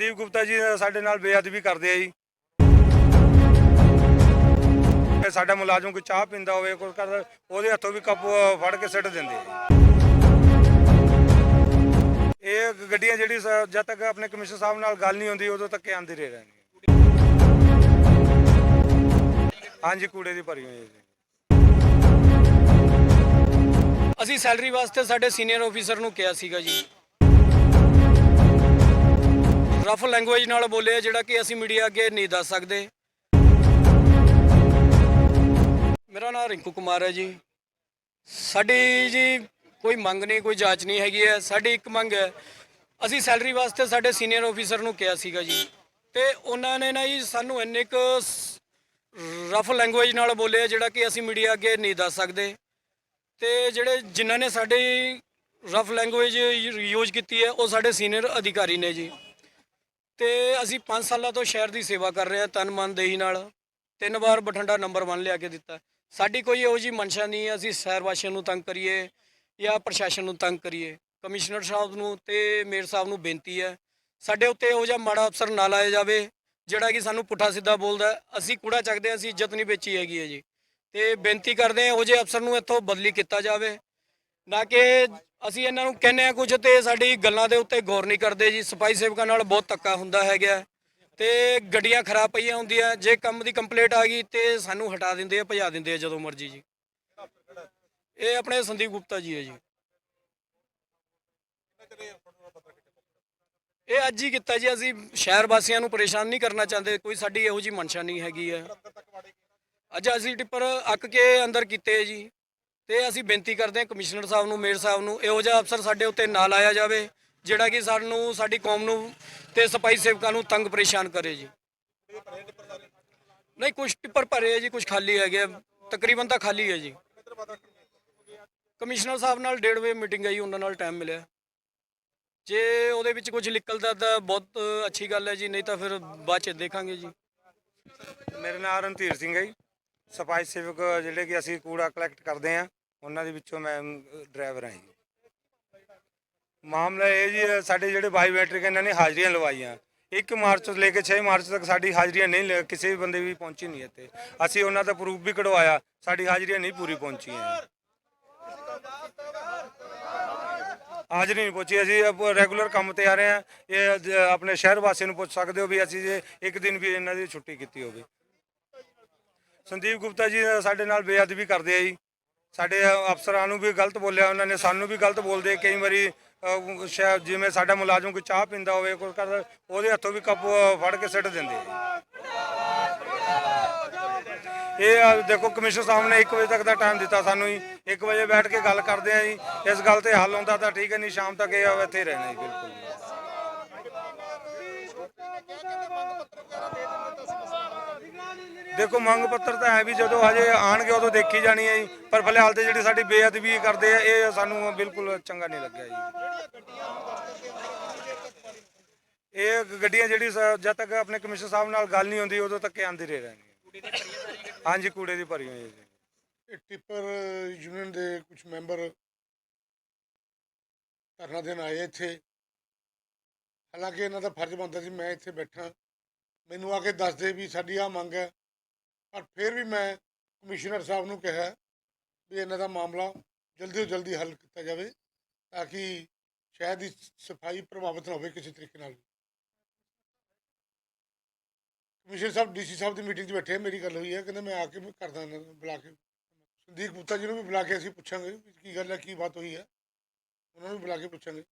ਸੰਦੀਪ ਗੁਪਤਾ ਜੀ ਸਾਡੇ ਨਾਲ ਬੇਅਦਬੀ ਕਰਦੇ ਆ ਜੀ। ਇਹ ਸਾਡਾ ਮੁਲਾਜ਼ਮ ਕੋਈ ਚਾਹ ਪੀਂਦਾ ਹੋਵੇ, ਕੋਈ ਕਰਦਾ ਉਹਦੇ ਹੱਥੋਂ ਵੀ ਕੱਪ ਫੜ ਕੇ ਸਿੱਟ ਦਿੰਦੇ ਆ ਇਹ ਗੱਡੀਆਂ ਜਿਹੜੀ ਸ- ਜਦ ਤੱਕ ਆਪਣੇ ਕਮਿਸ਼ਨਰ ਸਾਹਿਬ ਨਾਲ ਗੱਲ ਨਹੀਂ ਹੁੰਦੀ, ਉਦੋਂ ਤੱਕ ਇਹ ਆਂਦੀ ਰਹੇ ਰਹਿਣਗੇ ਹਾਂਜੀ, ਕੂੜੇ ਦੀ ਭਰੀ ਹੋਈ ਹੈ ਜੀ। ਅਸੀਂ ਸੈਲਰੀ ਵਾਸਤੇ ਸਾਡੇ ਸੀਨੀਅਰ ਆਫੀਸਰ ਨੂੰ ਕਿਹਾ ਸੀਗਾ ਜੀ ਰਫ ਲੈਂਗੁਏਜ ਨਾਲ ਬੋਲੇ ਜਿਹੜਾ ਕਿ ਅਸੀਂ ਮੀਡੀਆ ਅੱਗੇ ਨਹੀਂ ਦੱਸ ਸਕਦੇ। ਮੇਰਾ ਨਾਮ ਰਿੰਕੂ ਕੁਮਾਰ ਹੈ ਜੀ। ਸਾਡੀ ਜੀ ਕੋਈ ਮੰਗ ਨਹੀਂ, ਕੋਈ ਜਾਂਚ ਨਹੀਂ ਹੈਗੀ ਹੈ। ਸਾਡੀ ਇੱਕ ਮੰਗ ਹੈ, ਅਸੀਂ ਸੈਲਰੀ ਵਾਸਤੇ ਸਾਡੇ ਸੀਨੀਅਰ ਆਫੀਸਰ ਨੂੰ ਕਿਹਾ ਸੀਗਾ ਜੀ। ਤੇ ਉਹਨਾਂ ਨੇ ਨਾ ਜੀ ਸਾਨੂੰ ਇੰਨੇ ਕੁ ਰਫ ਲੈਂਗੁਏਜ ਨਾਲ ਬੋਲੇ ਜਿਹੜਾ ਕਿ ਅਸੀਂ ਮੀਡੀਆ ਅੱਗੇ ਨਹੀਂ ਦੱਸ ਸਕਦੇ। ਤੇ ਜਿਹੜੇ ਜਿਨ੍ਹਾਂ ਨੇ ਸਾਡੀ ਰਫ ਲੈਂਗੁਏਜ ਯੂਜ਼ ਕੀਤੀ ਹੈ, ਉਹ ਸਾਡੇ ਸੀਨੀਅਰ ਅਧਿਕਾਰੀ ਨੇ ਜੀ। ਤੇ ਅਸੀਂ 5 ਸਾਲਾਂ ਤੋਂ ਸ਼ਹਿਰ ਦੀ ਸੇਵਾ ਕਰ ਰਹੇ ਹਾਂ ਤਨ ਮਨ ਦੇਹੀ ਨਾਲ। ਤਿੰਨ ਵਾਰ ਬਠਿੰਡਾ ਨੰਬਰ 1 ਲਿਆ ਕੇ ਦਿੱਤਾ। ਸਾਡੀ ਕੋਈ ਇਹੋ ਜੀ ਮਨਸ਼ਾ ਨਹੀਂ ਹੈ ਅਸੀਂ ਸ਼ਹਿਰ ਵਾਸੀਆਂ ਨੂੰ ਤੰਗ ਕਰੀਏ ਜਾਂ ਪ੍ਰਸ਼ਾਸਨ ਨੂੰ ਤੰਗ ਕਰੀਏ। ਕਮਿਸ਼ਨਰ ਸਾਹਿਬ ਨੂੰ ਤੇ ਮੇਅਰ ਸਾਹਿਬ ਨੂੰ ਬੇਨਤੀ ਹੈ ਸਾਡੇ ਉੱਤੇ ਇਹੋ ਜਿਹਾ ਮਾੜਾ ਅਫਸਰ ਨਾ ਲਾਇਆ ਜਾਵੇ ਜਿਹੜਾ ਕਿ ਸਾਨੂੰ ਪੁੱਠਾ ਸਿੱਧਾ ਬੋਲਦਾ ਅਸੀਂ ਕੂੜਾ ਚੱਕਦੇ ਹਾਂ, ਅਸੀਂ ਇੱਜ਼ਤ ਨਹੀਂ ਵੇਚੀ ਹੈਗੀ ਹੈ ਜੀ। ਤੇ ਬੇਨਤੀ ਕਰਦੇ ਹਾਂ ਇਹੋ ਜਿਹੇ ਅਫਸਰ ਨੂੰ ਇੱਥੋਂ ਬਦਲੀ ਕੀਤਾ ਜਾਵੇ। ਨਾ ਕਿ ਅਸੀਂ ਇਹਨਾਂ ਨੂੰ ਕਹਿੰਦੇ ਆ ਕੁਝ ਤੇ ਸਾਡੀ ਗੱਲਾਂ ਦੇ ਉੱਤੇ ਗੌਰ ਨਹੀਂ ਕਰਦੇ ਜੀ। ਸਫ਼ਾਈ ਸੇਵਕਾਂ ਨਾਲ ਬਹੁਤ ਧੱਕਾ ਹੁੰਦਾ ਹੈਗਾ ਤੇ ਗੱਡੀਆਂ ਖਰਾਬ ਪਈਆਂ ਹੁੰਦੀਆਂ ਜੇ ਕੰਮ ਦੀ ਕੰਪਲੀਟ ਆ ਗਈ ਤੇ ਸਾਨੂੰ ਹਟਾ ਦਿੰਦੇ ਆ, ਭਜਾ ਦਿੰਦੇ ਆ ਜਦੋਂ ਮਰਜ਼ੀ ਜੀ। ਇਹ ਆਪਣੇ ਸੰਦੀਪ ਗੁਪਤਾ ਜੀ ਹੈ ਜੀ। ਇਹ ਅੱਜ ਹੀ ਕੀਤਾ ਜੀ। ਅਸੀਂ ਸ਼ਹਿਰ ਵਾਸੀਆਂ ਨੂੰ ਪਰੇਸ਼ਾਨ ਨਹੀਂ ਕਰਨਾ ਚਾਹੁੰਦੇ। ਕੋਈ ਸਾਡੀ ਇਹੋ ਜੀ ਮਨਸ਼ਾ ਨਹੀਂ ਹੈਗੀ ਹੈ। ਅੱਜ ਅਸੀਂ ਟਿੱਪਰ ਅੱਕ ਕੇ ਅੰਦਰ ਕੀਤੇ ਜੀ। ਤੇ ਅਸੀਂ ਬੇਨਤੀ ਕਰਦੇ ਹਾਂ ਕਮਿਸ਼ਨਰ ਸਾਹਿਬ ਨੂੰ, ਮੇਅਰ ਸਾਹਿਬ ਨੂੰ, ਇਹੋ ਜਿਹਾ ਅਫਸਰ ਸਾਡੇ ਉੱਤੇ ਨਾ ਲਾਇਆ ਜਾਵੇ, ਜਿਹੜਾ ਕਿ ਸਾਨੂੰ, ਸਾਡੀ ਕੌਮ ਨੂੰ ਤੇ ਸਪਾਈ ਸੇਵਕਾਂ ਨੂੰ ਤੰਗ ਪਰੇਸ਼ਾਨ ਕਰੇ ਜੀ। ਨਹੀਂ ਕੁਝ ਟਿੱਪਰ ਭਰੇ ਹੈ ਜੀ ਕੁਝ ਖਾਲੀ ਹੈਗੇ ਆ। ਤਕਰੀਬਨ ਤਾਂ ਖਾਲੀ ਹੈ ਜੀ। ਕਮਿਸ਼ਨਰ ਸਾਹਿਬ ਨਾਲ ਡੇਢ ਵਜੇ ਮੀਟਿੰਗ ਹੈ ਜੀ ਉਹਨਾਂ ਨਾਲ ਟਾਈਮ ਮਿਲਿਆ। ਜੇ ਉਹਦੇ ਵਿੱਚ ਕੁਝ ਨਿਕਲਦਾ ਤਾਂ ਬਹੁਤ ਅੱਛੀ ਗੱਲ ਹੈ ਜੀ, ਨਹੀਂ ਤਾਂ ਫਿਰ ਬਾਅਦ ਚ ਦੇਖਾਂਗੇ ਜੀ। ਮੇਰਾ ਨਾਮ ਰਣਧੀਰ ਸਿੰਘ ਹੈ ਜੀ। ਸਫ਼ਾਈ ਸੇਵਕ ਜਿਹੜੇ ਕਿ ਅਸੀਂ ਕੂੜਾ ਕਲੈਕਟ ਕਰਦੇ ਆ ਉਹਨਾਂ ਦੇ ਵਿੱਚੋਂ ਮੈਂ ਡਰਾਈਵਰ ਹਾਂ ਜੀ। ਮਾਮਲਾ ਇਹ ਜੀ ਸਾਡੇ ਜਿਹੜੇ ਬਾਇਓਮੈਟ੍ਰਿਕ ਇਹਨਾਂ ਨੇ ਹਾਜ਼ਰੀਆਂ ਲਵਾਈਆਂ। 1 ਮਾਰਚ ਤੋਂ ਲੈ ਕੇ 6 ਮਾਰਚ ਤੱਕ ਸਾਡੀ ਹਾਜ਼ਰੀਆਂ ਨਹੀਂ ਲ- ਕਿਸੇ ਵੀ ਬੰਦੇ ਵੀ ਪਹੁੰਚੀ ਨਹੀਂ ਇੱਥੇ। ਅਸੀਂ ਉਹਨਾਂ ਦਾ ਪ੍ਰੂਫ ਵੀ ਕਢਵਾਇਆ, ਸਾਡੀ ਹਾਜ਼ਰੀਆਂ ਨਹੀਂ ਪੂਰੀ ਪਹੁੰਚੀਆਂ ਹਾਜ਼ਰੀ ਨਹੀਂ ਪਹੁੰਚੀ, ਅਸੀਂ ਰੈਗੂਲਰ ਕੰਮ ਤੇ ਆ ਰਹੇ ਹਾਂ। ਇਹ ਜ- ਆਪਣੇ ਸ਼ਹਿਰ ਵਾਸੀਆਂ ਨੂੰ ਪੁੱਛ ਸਕਦੇ ਹੋ ਵੀ ਅਸੀਂ ਜੇ ਇੱਕ ਦਿਨ ਵੀ ਇਹਨਾਂ ਦੀ ਛੁੱਟੀ ਕੀਤੀ ਹੋਵੇ। ਸੰਦੀਪ ਗੁਪਤਾ ਜੀ ਸਾਡੇ ਨਾਲ ਬੇਅਦਬੀ ਕਰਦੇ ਆ ਜੀ। ਸਾਡੇ ਅਫਸਰਾਂ ਨੂੰ ਵੀ ਗਲਤ ਬੋਲਿਆ ਉਹਨਾਂ ਨੇ ਸਾਨੂੰ ਵੀ ਗਲਤ ਬੋਲਦੇ। ਕਈ ਵਾਰੀ ਅਹ, ਸ਼ਾਇਦ ਜਿਵੇਂ ਸਾਡਾ ਮੁਲਾਜ਼ਮ ਕੋਈ ਚਾਹ ਪੀਂਦਾ ਹੋਵੇ ਕੋਈ ਕਰਦਾ ਉਹਦੇ ਹੱਥੋਂ ਵੀ ਕੱਪ ਫੜ ਕੇ ਸਿੱਟ ਦਿੰਦੇ ਆ। ਇਹ ਆ ਦੇਖੋ ਕਮਿਸ਼ਨਰ ਸਾਹਿਬ ਨੇ 1 ਵਜੇ ਤੱਕ ਦਾ ਟਾਈਮ ਦਿੱਤਾ ਸਾਨੂੰ ਜੀ। 1 ਵਜੇ ਬੈਠ ਕੇ ਗੱਲ ਕਰਦੇ ਆ ਜੀ। ਇਸ ਗੱਲ ਤੇ ਹੱਲ ਹੁੰਦਾ ਤਾਂ ਠੀਕ ਹੈ ਨਹੀਂ ਸ਼ਾਮ ਤੱਕ ਇਹ ਇੱਥੇ ਹੀ ਰਹਿਣਾ ਜੀ ਬਿਲਕੁਲ। ਜੀ ਦੇਖੋ, ਮੰਗ ਪੱਤਰ ਤਾਂ ਹੈ ਵੀ ਜਦੋਂ ਹਜੇ ਆਣਗੇ ਉਦੋਂ ਦੇਖੀ ਜਾਣੀ ਹੈ ਜੀ। ਪਰ ਫਿਲਹਾਲ ਤੇ ਜਿਹੜੀ ਸਾਡੀ ਬੇਅਦਬੀ ਕਰਦੇ ਆ, ਇਹ ਸਾਨੂੰ ਬਿਲਕੁਲ ਚੰਗਾ ਨਹੀਂ ਲੱਗਿਆ ਜੀ। ਇਹ ਗੱਡੀਆਂ ਜਿਹੜੀ ਸ- ਜਦ ਤੱਕ ਆਪਣੇ ਕਮਿਸ਼ਨਰ ਸਾਹਿਬ ਨਾਲ ਗੱਲ ਨਹੀਂ ਹੁੰਦੀ, ਉਦੋਂ ਤੱਕ ਇਹ ਆਂਦੀ ਰਹੇ ਰਹਿਣਗੇ। ਹਾਂਜੀ, ਕੂੜੇ ਦੀ ਭਰੀ ਹੋਈ ਹੈ ਜੀ। ਇਹ ਟਿੱਪਰ ਯੂਨੀਅਨ ਦੇ ਕੁਝ ਮੈਂਬਰ ਧਰਨਾ ਦੇਣ ਆਏ ਇੱਥੇ। ਹਾਲਾਂਕਿ ਇਹਨਾਂ ਦਾ ਫਰਜ਼ ਬਣਦਾ ਸੀ, ਮੈਂ ਇੱਥੇ ਬੈਠਾ। ਮੈਨੂੰ ਆ ਕੇ ਦੱਸਦੇ ਵੀ ਸਾਡੀ ਆ ਮੰਗ ਹੈ। ਪਰ ਫਿਰ ਵੀ ਮੈਂ ਕਮਿਸ਼ਨਰ ਸਾਹਿਬ ਨੂੰ ਕਿਹਾ ਵੀ ਇਹਨਾਂ ਦਾ ਮਾਮਲਾ ਜਲਦੀ ਤੋਂ ਜਲਦੀ ਹੱਲ ਕੀਤਾ ਜਾਵੇ ਤਾਂ ਕਿ ਸ਼ਹਿਰ ਦੀ ਸਫ਼ਾਈ ਪ੍ਰਭਾਵਿਤ ਨਾ ਹੋਵੇ ਕਿਸੇ ਤਰੀਕੇ ਨਾਲ ਕਮਿਸ਼ਨਰ ਸਾਹਿਬ ਡੀਸੀ ਸਾਹਿਬ ਦੀ ਮੀਟਿੰਗ 'ਚ ਬੈਠੇ ਮੇਰੀ ਗੱਲ ਹੋਈ ਹੈ ਕਹਿੰਦੇ ਮੈਂ ਆ ਕੇ ਵੀ ਕਰਦਾ ਇਹਨਾਂ ਨੂੰ ਬੁਲਾ ਕੇ, ਸੰਦੀਪ ਗੁਪਤਾ ਜੀ ਨੂੰ ਵੀ ਬੁਲਾ ਕੇ ਅਸੀਂ ਪੁੱਛਾਂਗੇ ਵੀ ਕੀ ਗੱਲ ਹੈ, ਕੀ ਬਾਤ ਹੋਈ ਹੈ। ਉਹਨਾਂ ਨੂੰ ਵੀ ਬੁਲਾ ਕੇ ਪੁੱਛਾਂਗੇ।